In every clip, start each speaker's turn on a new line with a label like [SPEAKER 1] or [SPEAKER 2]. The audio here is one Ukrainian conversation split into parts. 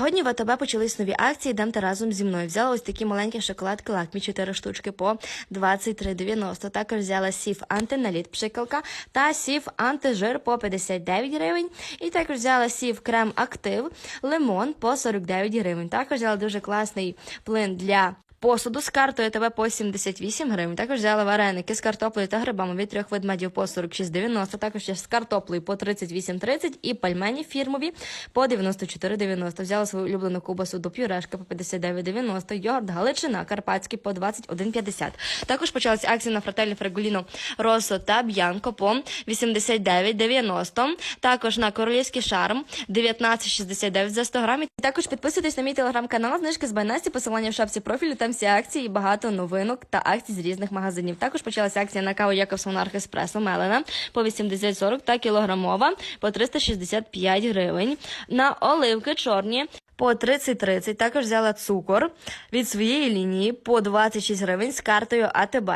[SPEAKER 1] Сьогодні в АТБ почались нові акції. Йдемте разом зі мною. Взяла ось такі маленькі шоколадки лакмі 4 штучки по 23,90. Також взяла сів антиналіт пшикалка та сів антижир по 59 гривень. І також взяла сів крем актив лимон по 49 гривень. Також взяла дуже класний плин для. Посуду з картою ТВ по 78 гривень. Також взяла вареники з картоплею та грибами від трьох ведмедів по 46,90. Також ще з картоплею по 38,30 і пальмені фірмові по 94,90. Взяла свою улюблену ковбасу до пюрешки по 59,90. Йогурт Галичина Карпатський по 21,50. Також почалися акції на фрателі Фрегуліно Росо та Б'янко по 89,90. Також на королівський шарм 19,69 за 100 грамів. Також підписуйтесь на мій телеграм-канал. Знижки з Байнасті, посилання в шапці профілю. Там всі акції, багато новинок та акцій з різних магазинів. Також почалася акція на каву Якобсон Еспресо Мелена по 80,40 та кілограмова по 365 гривень. На оливки чорні по 30-30. Також взяла цукор від своєї лінії по 26 гривень з картою АТБ.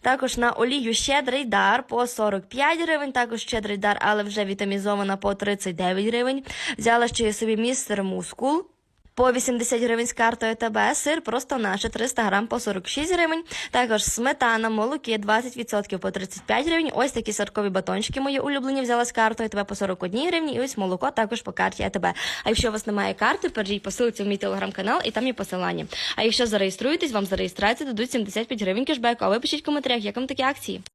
[SPEAKER 1] Також на олію щедрий дар по 45 гривень. Також щедрий дар, але вже вітамізована по 39 гривень. Взяла ще собі містер мускул. По 80 гривень з картою ТБ, сир просто наше 300 грам по 46 гривень. Також сметана, молоки 20% по 35 гривень. Ось такі саркові батончики мої улюблені взяла з картою ТБ по 41 гривні. І ось молоко також по карті АТБ. А якщо у вас немає карти, перейдіть по ссылці в мій телеграм-канал і там є посилання. А якщо зареєструєтесь, вам за реєстрацію дадуть 75 гривень кешбеку. А ви пишіть в коментарях, як вам такі акції.